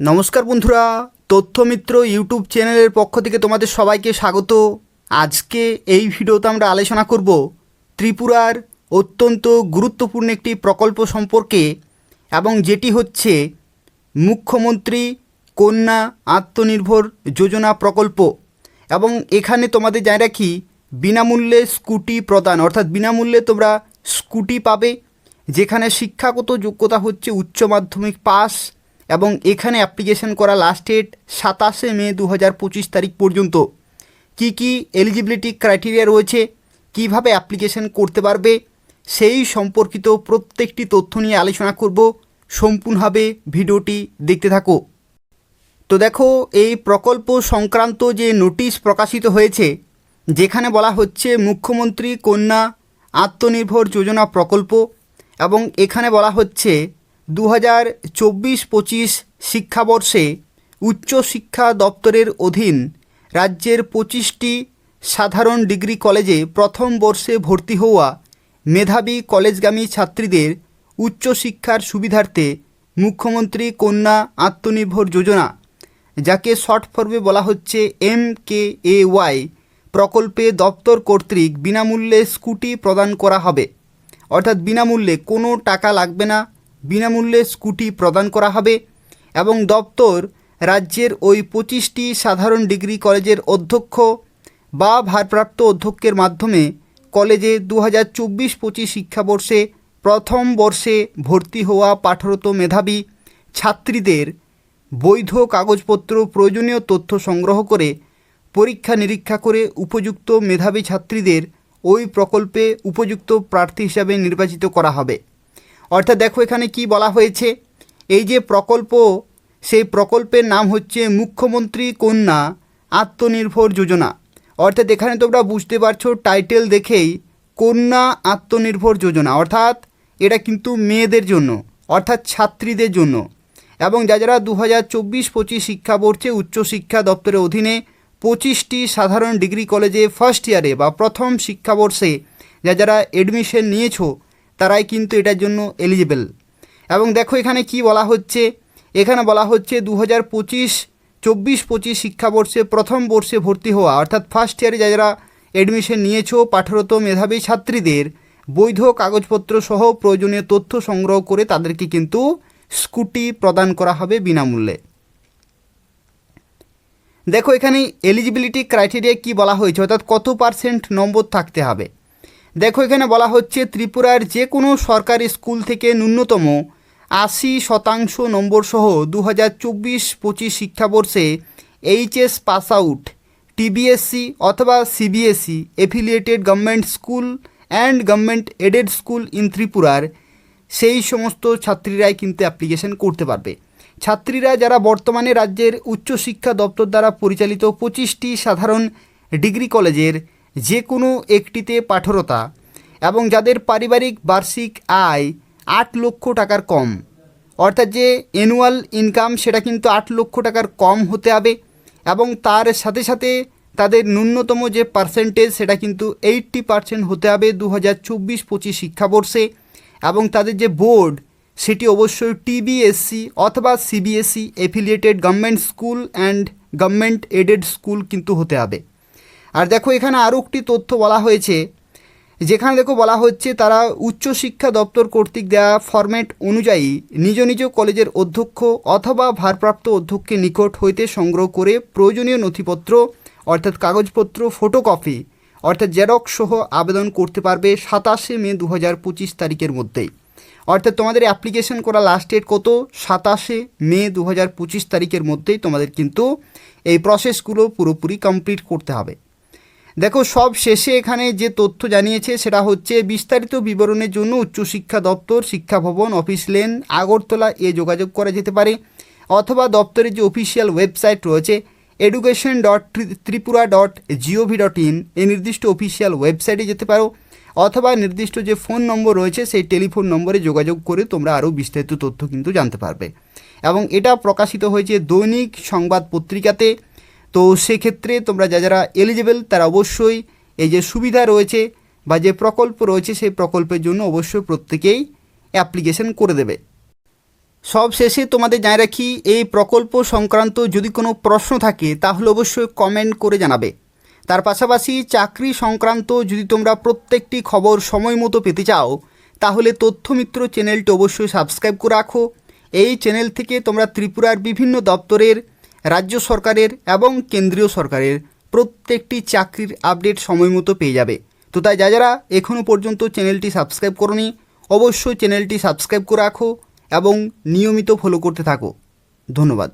নমস্কার বন্ধুরা, তথ্যমিত্র ইউটিউব চ্যানেলের পক্ষ থেকে তোমাদের সবাইকে স্বাগত। আজকে এই ভিডিওতে আমরা আলোচনা করব ত্রিপুরার অত্যন্ত গুরুত্বপূর্ণ একটি প্রকল্প সম্পর্কে এবং যেটি হচ্ছে মুখ্যমন্ত্রী কন্যা আত্মনির্ভর যোজনা প্রকল্প। এবং এখানে তোমাদের জানি রাখি, বিনামূল্যে স্কুটি প্রদান, অর্থাৎ বিনামূল্যে তোমরা স্কুটি পাবে, যেখানে শিক্ষাগত যোগ্যতা হচ্ছে উচ্চ মাধ্যমিক পাস এবং এখানে অ্যাপ্লিকেশন করা লাস্ট ডেট সাতাশে মে দু হাজার পঁচিশ তারিখ পর্যন্ত। কি কি এলিজিবিলিটি ক্রাইটেরিয়া রয়েছে? কীভাবে অ্যাপ্লিকেশন করতে পারবে? সেই সম্পর্কিত প্রত্যেকটি তথ্য নিয়ে আলোচনা করব। সম্পূর্ণভাবে ভিডিওটি দেখতে থাকো। তো দেখো, এই প্রকল্প সংক্রান্ত যে নোটিশ প্রকাশিত হয়েছে, যেখানে বলা হচ্ছে মুখ্যমন্ত্রী কন্যা আত্মনির্ভর যোজনা প্রকল্প এবং এখানে বলা হচ্ছে দু হাজার চব্বিশ পঁচিশ শিক্ষাবর্ষে উচ্চশিক্ষা দপ্তরের অধীন রাজ্যের পঁচিশটি সাধারণ ডিগ্রি কলেজে প্রথম বর্ষে ভর্তি হওয়া মেধাবী কলেজগামী ছাত্রীদের উচ্চশিক্ষার সুবিধার্থে মুখ্যমন্ত্রী কন্যা আত্মনির্ভর যোজনা, যাকে শর্ট ফর্মে বলা হচ্ছে এম কে এ ওয়াই, প্রকল্পে দপ্তর কর্তৃক বিনামূল্যে স্কুটি প্রদান করা হবে। অর্থাৎ বিনামূল্যে কোনো টাকা লাগবে না বিনামূল্যে স্কুটি প্রদান করা হবে এবং দপ্তর রাজ্যের ওই পঁচিশটি সাধারণ ডিগ্রি কলেজের অধ্যক্ষ বা ভারপ্রাপ্ত অধ্যক্ষের মাধ্যমে কলেজে দু হাজার চব্বিশ পঁচিশ শিক্ষাবর্ষে প্রথম বর্ষে ভর্তি হওয়া পাঠরত মেধাবী ছাত্রীদের বৈধ কাগজপত্র, প্রয়োজনীয় তথ্য সংগ্রহ করে পরীক্ষা নিরীক্ষা করে উপযুক্ত মেধাবী ছাত্রীদের ওই প্রকল্পে উপযুক্ত প্রার্থী হিসাবে নির্বাচিত করা হবে। অর্থাৎ দেখো এখানে কি বলা হয়েছে? এই যে প্রকল্প, সেই প্রকল্পের নাম হচ্ছে মুখ্যমন্ত্রী কন্যা আত্মনির্ভর যোজনা। অর্থাৎ এখানে তোমরা বুঝতে পারছ, টাইটেল দেখেই কন্যা আত্মনির্ভর যোজনা। অর্থাৎ এটা কিন্তু মেয়েদের জন্য, অর্থাৎ ছাত্রীদের জন্য। এবং যা যারা দু হাজার চব্বিশ পঁচিশ শিক্ষাবর্ষে উচ্চশিক্ষা দপ্তরের অধীনে পঁচিশটি সাধারণ ডিগ্রি কলেজে ফার্স্ট ইয়ারে বা প্রথম শিক্ষাবর্ষে যা যারা এডমিশন নিয়েছো তারাই কিন্তু এটার জন্য এলিজিবল এবং দেখো এখানে কি বলা হচ্ছে? এখানে বলা হচ্ছে দু হাজার পঁচিশ, চব্বিশ পঁচিশ শিক্ষাবর্ষে প্রথম বর্ষে ভর্তি হওয়া, অর্থাৎ ফার্স্ট ইয়ারে যারা এডমিশন নিয়েছো, পাঠরত মেধাবী ছাত্রীদের বৈধ কাগজপত্র সহ প্রয়োজনীয় তথ্য সংগ্রহ করে তাদেরকে কিন্তু স্কুটি প্রদান করা হবে বিনামূল্যে। দেখো এখানে এলিজিবিলিটি ক্রাইটেরিয়া কি বলা হয়েছে? অর্থাৎ কত পার্সেন্ট নম্বর থাকতে হবে? দেখো, এখানে বলা হচ্ছে ত্রিপুরার যে কোনো সরকারি স্কুল থেকে ন্যূনতম আশি শতাংশ নম্বর সহ দু হাজার চব্বিশ পঁচিশ শিক্ষাবর্ষে এইচএস পাস আউট টিবিএসসি অথবা CBSE, affiliated government school and government aided school in ত্রিপুরার। সেই সমস্ত ছাত্রীরাই কিন্তু অ্যাপ্লিকেশন করতে পারবে। ছাত্রীরা যারা বর্তমানে রাজ্যের উচ্চশিক্ষা দপ্তর দ্বারা পরিচালিত পঁচিশটি সাধারণ ডিগ্রি কলেজের যে কোনো একটিতে পাঠরতা এবং যাদের পারিবারিক বার্ষিক আয় আট লক্ষ টাকার কম। অর্থাৎ যে অ্যানুয়াল ইনকাম সেটা কিন্তু আট লক্ষ টাকার কম হতে হবে এবং তার সাথে সাথে তাদের ন্যূনতম যে পার্সেন্টেজ সেটা কিন্তু এইট্টি পার্সেন্ট হতে হবে দু হাজার চব্বিশ পঁচিশ শিক্ষাবর্ষে এবং তাদের যে বোর্ড সেটি অবশ্যই টিবিএসসি অথবা CBSE affiliated government school and government aided school কিন্তু হতে হবে। আর দেখো এখানে আরও একটি তথ্য বলা হয়েছে, যেখানে দেখো বলা হচ্ছে তারা উচ্চশিক্ষা দপ্তর কর্তৃক দেওয়া ফরম্যাট অনুযায়ী নিজ নিজ কলেজের অধ্যক্ষ অথবা ভারপ্রাপ্ত অধ্যক্ষের নিকট হইতে সংগ্রহ করে প্রয়োজনীয় নথিপত্র, অর্থাৎ কাগজপত্র ফটোকপি অর্থাৎ জেরক্স সহ আবেদন করতে পারবে সাতাশে মে দু হাজার পঁচিশ তারিখের মধ্যেই অর্থাৎ তোমাদের অ্যাপ্লিকেশন করা লাস্ট ডেট কত? সাতাশে মে দু হাজার পঁচিশ তারিখের মধ্যেই তোমাদের কিন্তু এই প্রসেসগুলো পুরোপুরি কমপ্লিট করতে হবে। দেখো, সব শেষে এখানে যে তথ্য জানিয়েছে সেটা হচ্ছে, বিস্তারিত বিবরণের জন্য উচ্চশিক্ষা দপ্তর, শিক্ষা ভবন, অফিস লেন, আগরতলা এ যোগাযোগ করা যেতে পারে, অথবা দপ্তরের যে অফিসিয়াল ওয়েবসাইট রয়েছে education dot Tripura dot GOV dot in এই নির্দিষ্ট অফিসিয়াল ওয়েবসাইটে যেতে পারো, অথবা নির্দিষ্ট যে ফোন নম্বর রয়েছে, সেই টেলিফোন নম্বরে যোগাযোগ করে তোমরা আরও বিস্তারিত তথ্য কিন্তু জানতে পারবে। এবং এটা প্রকাশিত হয়েছে দৈনিক সংবাদ পত্রিকাতে তো সেক্ষেত্রে তোমরা যা যারা এলিজিবল তারা অবশ্যই এই যে সুবিধা রয়েছে বা যে প্রকল্প রয়েছে, সেই প্রকল্পের জন্য অবশ্যই প্রত্যেকেই অ্যাপ্লিকেশন করে দেবে। সব শেষে তোমাদের জানিয়ে রাখি, এই প্রকল্প সংক্রান্ত যদি কোনো প্রশ্ন থাকে, তাহলে অবশ্যই কমেন্ট করে জানাবে। তার পাশাপাশি চাকরি সংক্রান্ত যদি তোমরা প্রত্যেকটি খবর সময় মতো পেতে চাও, তাহলে তথ্যমিত্র চ্যানেলটি অবশ্যই সাবস্ক্রাইব করে রাখো। এই চ্যানেল থেকে তোমরা ত্রিপুরার বিভিন্ন দপ্তরের রাজ্য সরকারের এবং কেন্দ্রীয় সরকারের প্রত্যেকটি চাকরির আপডেট সময় মতো পেয়ে যাবে। তো তাই যা যারা এখনও পর্যন্ত চ্যানেলটি সাবস্ক্রাইব করনি, অবশ্যই চ্যানেলটি সাবস্ক্রাইব করে রাখো এবং নিয়মিত ফলো করতে থাকো। ধন্যবাদ।